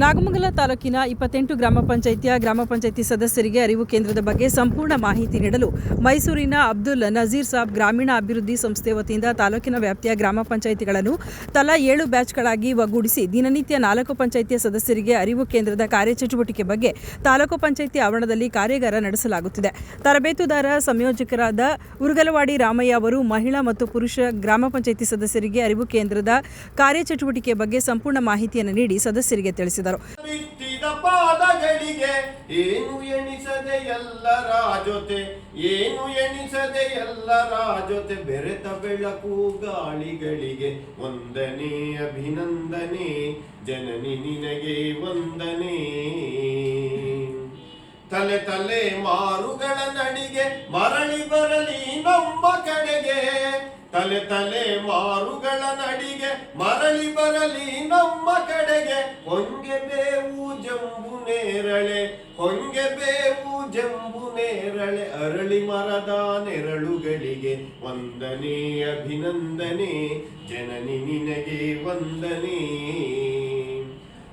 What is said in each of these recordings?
ನಾಗಮಂಗಲ ತಾಲೂಕಿನ ಇಪ್ಪತ್ತೆಂಟು ಗ್ರಾಮ ಪಂಚಾಯಿತಿಯ ಗ್ರಾಮ ಪಂಚಾಯಿತಿ ಸದಸ್ಯರಿಗೆ ಅರಿವು ಕೇಂದ್ರದ ಬಗ್ಗೆ ಸಂಪೂರ್ಣ ಮಾಹಿತಿ ನೀಡಲು ಮೈಸೂರಿನ ಅಬ್ದುಲ್ ನಜೀರ್ ಸಾಬ್ ಗ್ರಾಮೀಣ ಅಭಿವೃದ್ಧಿ ಸಂಸ್ಥೆ ವತಿಯಿಂದ ತಾಲೂಕಿನ ವ್ಯಾಪ್ತಿಯ ಗ್ರಾಮ ಪಂಚಾಯಿತಿಗಳನ್ನು ತಲಾ ಏಳು ಬ್ಯಾಚ್ಗಳಾಗಿ ಒಗ್ಗೂಡಿಸಿ ದಿನನಿತ್ಯ ನಾಲ್ಕು ಪಂಚಾಯಿತಿಯ ಸದಸ್ಯರಿಗೆ ಅರಿವು ಕೇಂದ್ರದ ಕಾರ್ಯಚಟುವಟಿಕೆ ಬಗ್ಗೆ ತಾಲೂಕು ಪಂಚಾಯಿತಿ ಆವರಣದಲ್ಲಿ ಕಾರ್ಯಾಗಾರ ನಡೆಸಲಾಗುತ್ತಿದೆ. ತರಬೇತುದಾರ, ಸಂಯೋಜಕರಾದ ಉರುಗಲವಾಡಿ ರಾಮಯ್ಯ ಅವರು ಮಹಿಳಾ ಮತ್ತು ಪುರುಷ ಗ್ರಾಮ ಪಂಚಾಯಿತಿ ಸದಸ್ಯರಿಗೆ ಅರಿವು ಕೇಂದ್ರದ ಕಾರ್ಯಚಟುವಟಿಕೆ ಬಗ್ಗೆ ಸಂಪೂರ್ಣ ಮಾಹಿತಿಯನ್ನು ನೀಡಿ ಸದಸ್ಯರಿಗೆ ತಿಳಿಸಿದರು. ಪಾದಗಳಿಗೆ ಏನು ಎಣಿಸದೆ ಎಲ್ಲರ ಜೊತೆ ಏನು ಎಣಿಸದೆ ಎಲ್ಲರ ಜೊತೆ ಬೆರೆತ ಬೆಳಕು ಗಾಳಿಗಳಿಗೆ ವಂದನೆ, ಅಭಿನಂದನೆ, ಜನನಿ ನಿನಗೆ ವಂದನೆ. ತಲೆ ತಲೆ ಮಾರುಗಳ ನಡಿಗೆ ಮರಳಿ ಬರಲಿ ನಮ್ಮ ಕಡೆಗೆ. ತಲೆ ತಲೆ ಮಾರುಗಳ ನಡಿಗೆ, ಮರಳಿ ಬರಲಿ ನಮ್ಮ ಕಡೆಗೆ. ಹೊಂಗೆ ಬೇವು ಜಂಬು ನೇರಳೆ, ಹೊಂಗೆ ಬೇವು ಜಂಬು ನೇರಳೆ. ಅರಳಿ ಮರದ ನೆರಳುಗಳಿಗೆ ವಂದನೆ, ಅಭಿನಂದನೆ. ಜನನಿ ನಿನಗೆ ವಂದನೆ.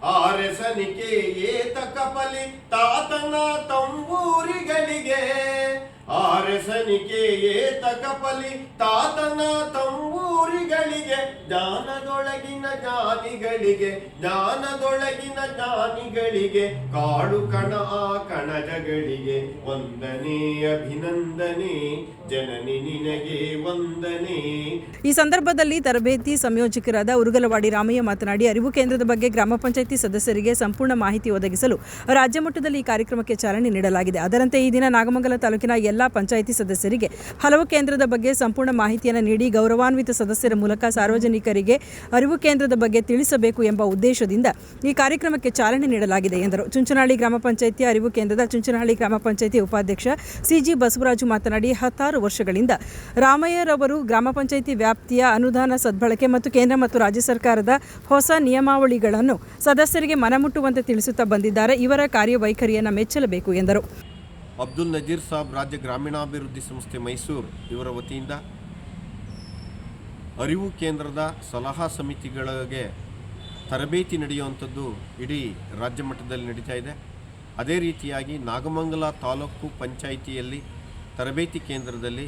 ಆರೆಸನಿಕೆ ಏತ ಕಪಲಿ, ತಾತನ ತಂಬೂರಿಗಳಿಗೆ. ಆರೆಸನಿಕೆ ಏತ ಕಪಲಿ ತಾತನ ಜ್ಞಾನಿಗಳಿಗೆ ಜ್ಞಾನದೊಳಗಿನ ಜ್ಞಾನಿಗಳಿಗೆ ಕಾಡು ಕಣ ಆ ಕಣಜಗಳಿಗೆ ವಂದನೆ, ಅಭಿನಂದನೆ, ಜನನಿ ನಿನಗೆ ವಂದನೆ. ಈ ಸಂದರ್ಭದಲ್ಲಿ ತರಬೇತಿ ಸಂಯೋಜಕರಾದ ಉರುಗಲವಾಡಿ ರಾಮಯ್ಯ ಮಾತನಾಡಿ, ಅರಿವು ಕೇಂದ್ರದ ಬಗ್ಗೆ ಗ್ರಾಮ ಪಂಚಾಯಿತಿ ಸದಸ್ಯರಿಗೆ ಸಂಪೂರ್ಣ ಮಾಹಿತಿ ಒದಗಿಸಲು ರಾಜ್ಯ ಮಟ್ಟದಲ್ಲಿ ಈ ಕಾರ್ಯಕ್ರಮಕ್ಕೆ ಚಾಲನೆ ನೀಡಲಾಗಿದೆ. ಅದರಂತೆ ಈ ದಿನ ನಾಗಮಂಗಲ ತಾಲೂಕಿನ ಎಲ್ಲ ಪಂಚಾಯಿತಿ ಸದಸ್ಯರಿಗೆ ಹಲವು ಕೇಂದ್ರದ ಬಗ್ಗೆ ಸಂಪೂರ್ಣ ಮಾಹಿತಿಯನ್ನು ನೀಡಿ ಗೌರವಾನ್ವಿತ ಸದಸ್ಯರ ಮೂಲಕ ಸಾರ್ವಜನಿಕರಿಗೆ ಅರಿವು ಕೇಂದ್ರದ ಬಗ್ಗೆ ತಿಳಿಸಬೇಕು ಎಂಬ ಉದ್ದೇಶದಿಂದ ಈ ಕಾರ್ಯಕ್ರಮಕ್ಕೆ ಚಾಲನೆ ನೀಡಲಾಗಿದೆ ಎಂದರು. ಚುಂಚನಹಳ್ಳಿ ಗ್ರಾಮ ಪಂಚಾಯಿತಿ ಅರಿವು ಕೇಂದ್ರದ ಚುಂಚನಹಳ್ಳಿ ಗ್ರಾಮ ಪಂಚಾಯಿತಿ ಉಪಾಧ್ಯಕ್ಷ ಸಿಜಿ ಬಸವರಾಜು ಮಾತನಾಡಿ, ಹತ್ತಾರು ವರ್ಷಗಳಿಂದ ರಾಮಯ್ಯರವರು ಗ್ರಾಮ ಪಂಚಾಯಿತಿ ವ್ಯಾಪ್ತಿಯ ಅನುದಾನ ಸದ್ಬಳಕೆ ಮತ್ತು ಕೇಂದ್ರ ಮತ್ತು ರಾಜ್ಯ ಸರ್ಕಾರದ ಹೊಸ ನಿಯಮಾವಳಿಗಳನ್ನು ಸದಸ್ಯರಿಗೆ ಮನಮುಟ್ಟುವಂತೆ ತಿಳಿಸುತ್ತಾ ಬಂದಿದ್ದಾರೆ. ಇವರ ಕಾರ್ಯವೈಖರಿಯನ್ನು ಮೆಚ್ಚಲೇಬೇಕು ಎಂದರು. ಅಬ್ದುಲ್ ನಜೀರ್ ಸಾಬ್ ರಾಜ್ಯ ಗ್ರಾಮೀಣಾಭಿವೃದ್ಧಿ ಸಂಸ್ಥೆ ಮೈಸೂರು ಇವರ ವತಿಯಿಂದ ಅರಿವು ಕೇಂದ್ರದ ಸಲಹಾ ಸಮಿತಿಗಳಿಗೆ ತರಬೇತಿ ನಡೆಯುವಂಥದ್ದು ಇಡೀ ರಾಜ್ಯ ಮಟ್ಟದಲ್ಲಿ ನಡೀತಾ ಇದೆ. ಅದೇ ರೀತಿಯಾಗಿ ನಾಗಮಂಗಲ ತಾಲೂಕು ಪಂಚಾಯಿತಿಯಲ್ಲಿ ತರಬೇತಿ ಕೇಂದ್ರದಲ್ಲಿ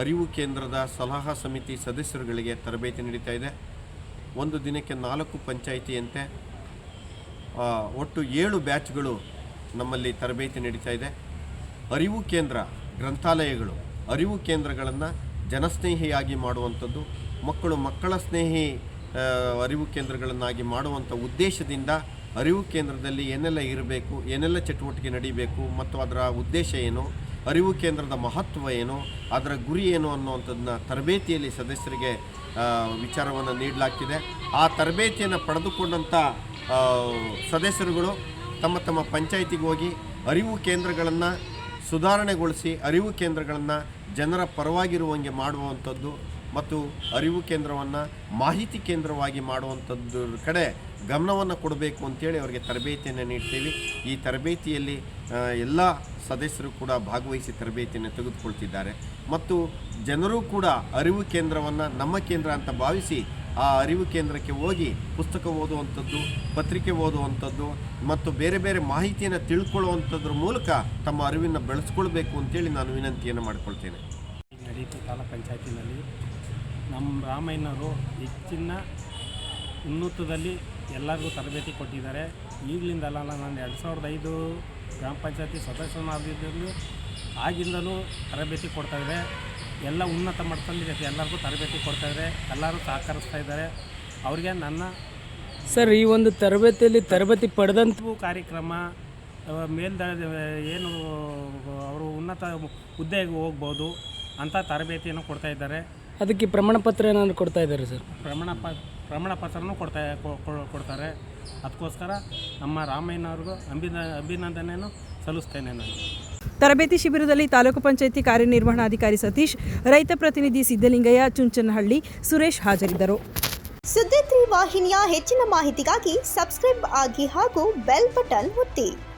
ಅರಿವು ಕೇಂದ್ರದ ಸಲಹಾ ಸಮಿತಿ ಸದಸ್ಯರುಗಳಿಗೆ ತರಬೇತಿ ನಡೀತಾ ಇದೆ. ಒಂದು ದಿನಕ್ಕೆ ನಾಲ್ಕು ಪಂಚಾಯಿತಿಯಂತೆ ಒಟ್ಟು ಏಳು ಬ್ಯಾಚ್ಗಳು ನಮ್ಮಲ್ಲಿ ತರಬೇತಿ ನಡೀತಾ ಇದೆ. ಅರಿವು ಕೇಂದ್ರ ಗ್ರಂಥಾಲಯಗಳು ಅರಿವು ಕೇಂದ್ರಗಳನ್ನು ಜನಸ್ನೇಹಿಯಾಗಿ ಮಾಡುವಂಥದ್ದು ಮಕ್ಕಳು ಮಕ್ಕಳ ಸ್ನೇಹಿ ಅರಿವು ಕೇಂದ್ರಗಳನ್ನಾಗಿ ಮಾಡುವಂಥ ಉದ್ದೇಶದಿಂದ ಅರಿವು ಕೇಂದ್ರದಲ್ಲಿ ಏನೆಲ್ಲ ಇರಬೇಕು, ಏನೆಲ್ಲ ಚಟುವಟಿಕೆ ನಡೀಬೇಕು, ಮತ್ತು ಅದರ ಉದ್ದೇಶ ಏನು, ಅರಿವು ಕೇಂದ್ರದ ಮಹತ್ವ ಏನು, ಅದರ ಗುರಿ ಏನು ಅನ್ನುವಂಥದ್ದನ್ನ ತರಬೇತಿಯಲ್ಲಿ ಸದಸ್ಯರಿಗೆ ವಿಚಾರವನ್ನು ನೀಡಲಾಗ್ತಿದೆ. ಆ ತರಬೇತಿಯನ್ನು ಪಡೆದುಕೊಂಡಂಥ ಸದಸ್ಯರುಗಳು ತಮ್ಮ ತಮ್ಮ ಪಂಚಾಯಿತಿಗೆ ಹೋಗಿ ಅರಿವು ಕೇಂದ್ರಗಳನ್ನು ಸುಧಾರಣೆಗೊಳಿಸಿ, ಅರಿವು ಕೇಂದ್ರಗಳನ್ನು ಜನರ ಪರವಾಗಿರುವಂಗೆ ಮಾಡುವಂಥದ್ದು ಮತ್ತು ಅರಿವು ಕೇಂದ್ರವನ್ನು ಮಾಹಿತಿ ಕೇಂದ್ರವಾಗಿ ಮಾಡುವಂಥದ್ದು ಕಡೆ ಗಮನವನ್ನು ಕೊಡಬೇಕು ಅಂತೇಳಿ ಅವರಿಗೆ ತರಬೇತಿಯನ್ನು ನೀಡ್ತೀವಿ. ಈ ತರಬೇತಿಯಲ್ಲಿ ಎಲ್ಲ ಸದಸ್ಯರು ಕೂಡ ಭಾಗವಹಿಸಿ ತರಬೇತಿಯನ್ನು ತೆಗೆದುಕೊಳ್ತಿದ್ದಾರೆ. ಮತ್ತು ಜನರು ಕೂಡ ಅರಿವು ಕೇಂದ್ರವನ್ನು ನಮ್ಮ ಕೇಂದ್ರ ಅಂತ ಭಾವಿಸಿ ಆ ಅರಿವು ಕೇಂದ್ರಕ್ಕೆ ಹೋಗಿ ಪುಸ್ತಕ ಓದುವಂಥದ್ದು, ಪತ್ರಿಕೆ ಓದುವಂಥದ್ದು ಮತ್ತು ಬೇರೆ ಬೇರೆ ಮಾಹಿತಿಯನ್ನು ತಿಳ್ಕೊಳ್ಳುವಂಥದ್ರ ಮೂಲಕ ತಮ್ಮ ಅರಿವನ್ನು ಬೆಳೆಸ್ಕೊಳ್ಬೇಕು ಅಂತೇಳಿ ನಾನು ವಿನಂತಿಯನ್ನು ಮಾಡಿಕೊಳ್ತೇನೆ. ನಡೀತು ತಾಲೂಕು ಪಂಚಾಯತಿನಲ್ಲಿ ನಮ್ಮ ರಾಮಯ್ಯನವರು ಹೆಚ್ಚಿನ ಉನ್ನತದಲ್ಲಿ ಎಲ್ಲರಿಗೂ ತರಬೇತಿ ಕೊಟ್ಟಿದ್ದಾರೆ. ಈಗಲಿಂದಲ್ಲ ನಾನು ಎರಡು ಸಾವಿರದ ಐದು ಗ್ರಾಮ ಪಂಚಾಯತಿ ಸದಸ್ಯನಾಗಿದ್ದರೂ ಆಗಿಂದಲೂ ತರಬೇತಿ ಕೊಡ್ತಾಯಿದೆ ಎಲ್ಲ ಉನ್ನತ ಮಟ್ಟದಲ್ಲಿ ಎಲ್ಲರಿಗೂ ತರಬೇತಿ ಕೊಡ್ತಾಯಿದ್ದಾರೆ ಎಲ್ಲರೂ ಸಹಕರಿಸ್ತಾ ಇದ್ದಾರೆ. ಅವರಿಗೆ ನನ್ನ ಸರ್ ಈ ಒಂದು ತರಬೇತಿಯಲ್ಲಿ ತರಬೇತಿ ಪಡೆದಂಥ ಕಾರ್ಯಕ್ರಮ ಮೇಲ್ದ ಏನು ಅವರು ಉನ್ನತ ಹುದ್ದೆಗೆ ಹೋಗ್ಬೋದು ಅಂತ ತರಬೇತಿಯನ್ನು ಕೊಡ್ತಾ ಇದ್ದಾರೆ. ಅದಕ್ಕೆ ಪ್ರಮಾಣ ಪತ್ರ ಏನಾದ್ರು ಕೊಡ್ತಾ ಇದ್ದಾರೆ ಸರ್? ಪ್ರಮಾಣ ಪ ಪ್ರಮಾಣ ಪತ್ರನೂ ಕೊಡ್ತಾ ಕೊ- ಕೊ- ಕೊಡ್ತಾರೆ. ಅದಕ್ಕೋಸ್ಕರ ನಮ್ಮ ರಾಮಯ್ಯನವ್ರಿಗೂ ಅಭಿನ ಅಭಿನಂದನೆಯನ್ನು ಸಲ್ಲಿಸ್ತೇನೆ ನಾನು. ತರಬೇತಿ ಶಿಬಿರದಲ್ಲಿ ತಾಲೂಕು ಪಂಚಾಯಿತಿ ಕಾರ್ಯನಿರ್ವಹಣಾಧಿಕಾರಿ ಸತೀಶ್ ರೈತ ಪ್ರತಿನಿಧಿ ಸಿದ್ದಲಿಂಗಯ್ಯ ಚುಂಚನಹಳ್ಳಿ ಸುರೇಶ್ ಹಾಜರಿದ್ದರು. ಸುದ್ದಿ ತ್ರೀ ವಾಹಿನಿಯ ಹೆಚ್ಚಿನ ಮಾಹಿತಿಗಾಗಿ ಸಬ್ಸ್ಕ್ರೈಬ್ ಆಗಿ ಹಾಗೂ ಬೆಲ್ ಬಟನ್ ಒತ್ತಿ.